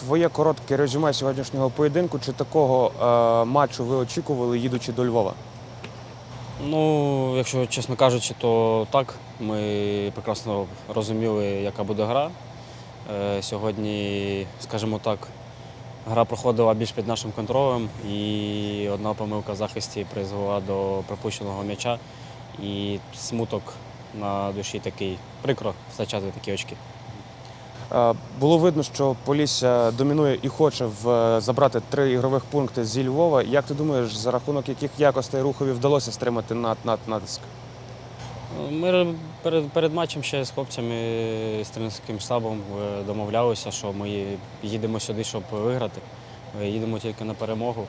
твоє коротке резюме сьогоднішнього поєдинку. Чи такого е, матчу ви очікували, їдучи до Львова? Ну, якщо чесно кажучи, то так. Ми прекрасно розуміли, яка буде гра. Е, Сьогодні, скажімо так, гра проходила більш під нашим контролем, і одна помилка в захисті призвела до пропущеного м'яча. І смуток на душі такий прикро втрачати такі очки. Е, Було видно, що Полісся домінує і хоче в, забрати три ігрових пункти зі Львова. Як ти думаєш, за рахунок яких якостей рухові вдалося стримати над, натиск? Ми перед, перед матчем ще з хлопцями з тренерським штабом е, домовлялися, що ми їдемо сюди, щоб виграти. Ми їдемо тільки на перемогу.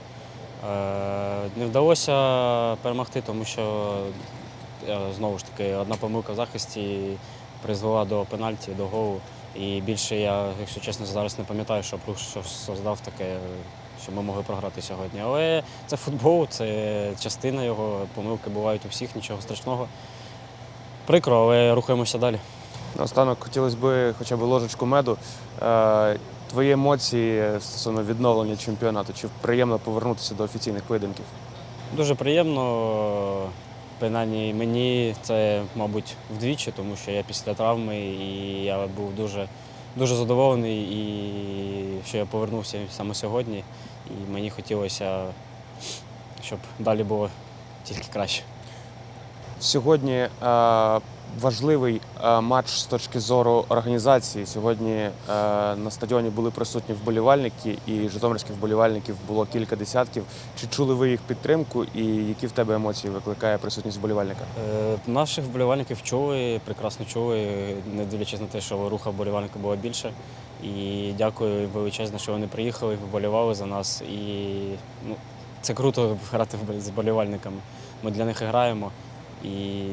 Е, Не вдалося перемогти, тому що е, знову ж таки одна помилка в захисті призвела до пенальті, до голу. І більше я, якщо чесно, зараз не пам'ятаю, що рух создав таке, що ми могли програти сьогодні. Але це футбол, це частина його. Помилки бувають у всіх, нічого страшного. Прикро, але рухаємося далі. Наостанок хотілося б хоча б ложечку меду. Е, Твої емоції стосовно відновлення чемпіонату. Чи приємно повернутися до офіційних поєдинків? Дуже приємно. Принаймні мені це, мабуть, вдвічі, тому що я після травми і я був дуже, дуже задоволений, і що я повернувся саме сьогодні. І мені хотілося, щоб далі було тільки краще. Сьогодні е, важливий е, матч з точки зору організації. Сьогодні е, на стадіоні були присутні вболівальники, і житомирських вболівальників було кілька десятків. Чи чули ви їх підтримку, і які в тебе емоції викликає присутність вболівальника? Е, Наших вболівальників чули, прекрасно чули, не дивлячись на те, що руха вболівальника було більше. І дякую величезно, що вони приїхали, вболівали за нас. І ну, це круто грати з вболівальниками. Ми для них граємо. І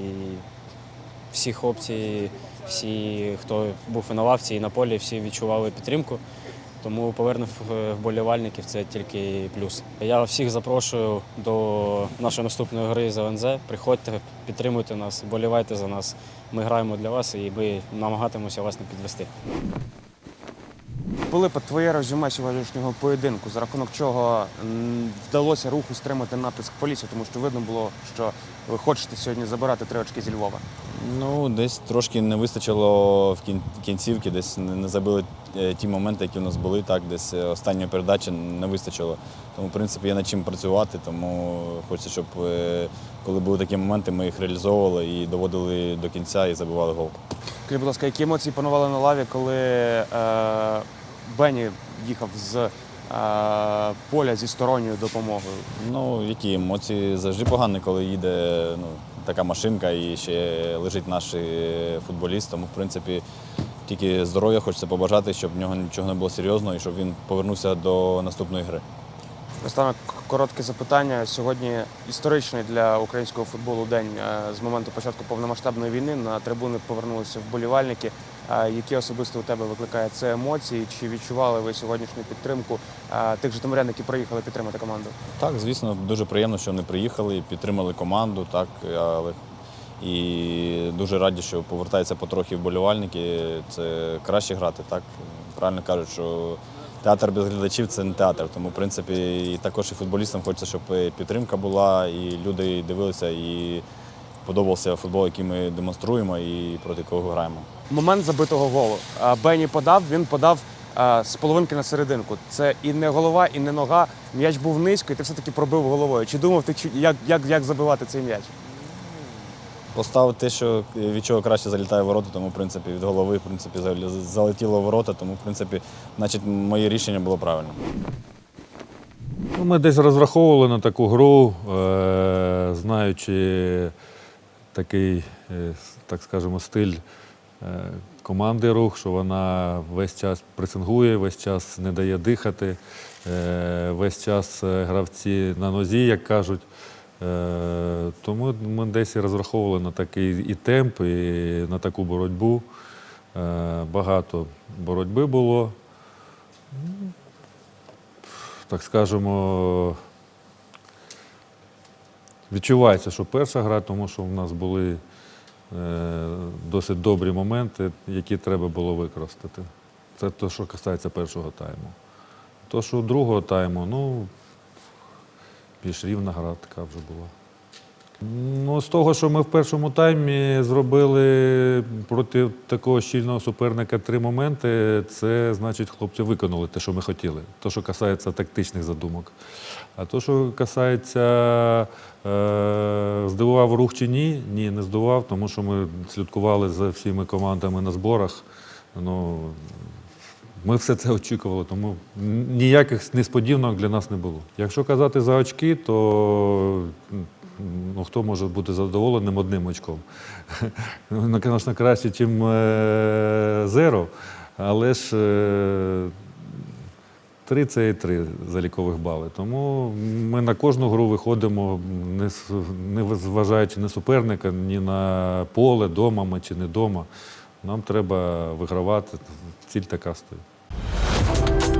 всі хлопці, всі, хто був і на лавці, і на полі, всі відчували підтримку. Тому повернув е, вболівальників це тільки плюс. Я всіх запрошую до нашої наступної гри з ЛНЗ. Приходьте, підтримуйте нас, вболівайте за нас. Ми граємо для вас і ми намагатимося вас не підвести. Пилипа, твоє резюме сьогоднішнього поєдинку, за рахунок чого вдалося руху стримати натиск полісі, тому що видно було, що ви хочете сьогодні забирати три очки зі Львова. Ну, десь трошки не вистачило в кін- кінцівки, десь не не забили е, ті моменти, які у нас були. Так, десь е, останньої передачі не вистачило. Тому, в принципі, є над чим працювати. Тому хочеться, щоб е, коли були такі моменти, ми їх реалізовували і доводили до кінця і забивали гол. Скажіть, будь ласка, які емоції панували на лаві, коли е, Бені їхав з е, поля зі сторонньою допомогою? Ну, які емоції завжди погані, коли їде ну, така машинка і ще лежить наш е, футболіст. Тому, в принципі, тільки здоров'я хочеться побажати, щоб в нього нічого не було серйозного і щоб він повернувся до наступної гри. Останок коротке запитання. Сьогодні історичний для українського футболу день Е, з моменту початку повномасштабної війни. На трибуни повернулися вболівальники. Які особисто у тебе викликає це емоції? Чи відчували ви сьогоднішню підтримку тих житомирян, які приїхали підтримати команду? Так, звісно, дуже приємно, що вони приїхали підтримали команду, так, але і дуже раді, що повертаються потрохи вболівальники. Це краще грати, так. Правильно кажуть, що театр без глядачів це не театр. Тому, в принципі, і також і футболістам хочеться, щоб підтримка була, і люди дивилися, і подобався футбол, який ми демонструємо і проти кого граємо. Момент забитого голу. Е, Бені подав, він подав е, з половинки на серединку. Це і не голова, і не нога. М'яч був низько, і ти все-таки пробив головою. Чи думав ти, як, як, як забивати цей м'яч? Поставив те, що від чого краще залітає в ворота, тому в принципі від голови в принципі, залетіло в ворота, тому в принципі, значить, моє рішення було правильно. Ну, Ми десь розраховували на таку гру, е, знаючи такий, е, так скажемо, стиль е, команди рух, що вона весь час пресингує, весь час не дає дихати, е, весь час е, гравці на нозі, як кажуть. Е, Тому ми десь і розраховували на такий і темп, і на таку боротьбу. Е, Багато боротьби було так скажемо, відчувається, що перша гра, тому що в нас були е, досить добрі моменти, які треба було використати. Це те, що касається першого тайму. То, що другого тайму, ну, більш рівна гра така вже була. Ну, з того, що ми в першому таймі зробили проти такого щільного суперника три моменти, це значить, хлопці виконали те, що ми хотіли. Те, що касається тактичних задумок. А то, що касається, е, здивував рух чи ні, ні, не здивував, тому що ми слідкували за всіми командами на зборах. Ну, ми все це очікували, тому ніяких несподіванок для нас не було. Якщо казати за очки, то ну, хто може бути задоволеним одним очком? Ну, звісно, краще, ніж зеро, але ж е, три це і три залікових бали. Тому ми на кожну гру виходимо, не, не зважаючи на суперника, ні на поле, дома ми чи не дома. Нам треба вигравати. Ціль така стоїть.